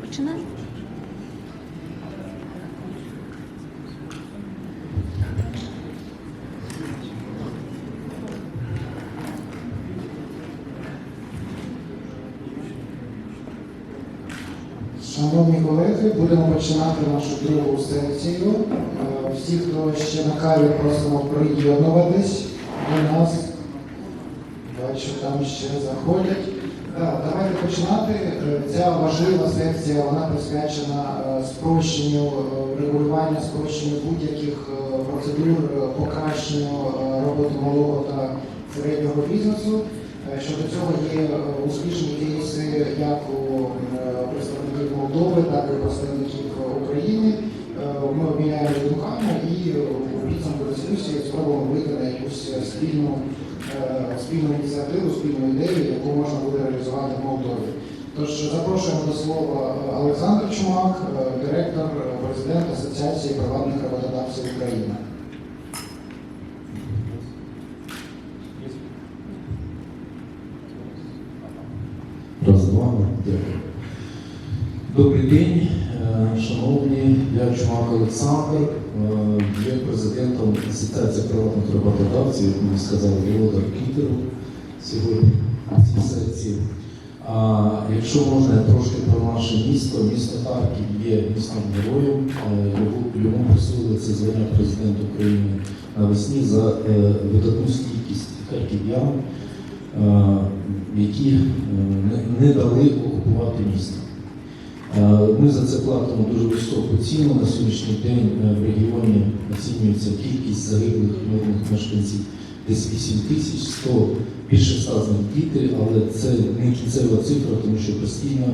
Починаємо. Шановні колеги, будемо починати нашу другу секцію. Е, Всі, хто ще на каві, просимо приєднуватись до нас. Бачу, там ще заходять. Так, давайте починати. Е, Ця важлива секція вона присвячена е, спрощенню е, регулювання, спрощенню будь-яких е, процедур, е, покращенню е, роботи малого та середнього бізнесу. Е, Щодо цього є е, успішні кейси як у е, представників Молдови, так і представників України. Е, Ми обміняємося думками і е, у підсумку дискусії спробуємо вийти на якусь спільну, е, спільну ініціативу, спільну ідею, яку можна буде реалізувати в Молдові. Тож запрошуємо до слова е, Олександр Чумак, е, директор, е, президент Асоціації приватних роботодавців України. Раз, два, дякую. Добрий день, е, шановні, я Чумак Олександр, е, є президентом Асоціації приватних роботодавців, як мені сказав Володар Кітеров сьогодні на цій секції. А якщо можна, трошки про наше місто. Місто Харків є містом героєм. Йому присвоїли це звання президента України навесні за е, видатну стійкість харків'ян, які е, не дали окупувати місто. Е, Ми за це платимо дуже високу ціну. На сьогоднішній день е, в регіоні оцінюється кількість загиблих мирних мешканців десь 8 тисяч 100, більше 100 з діти, але це не кінцева цифра, тому що постійно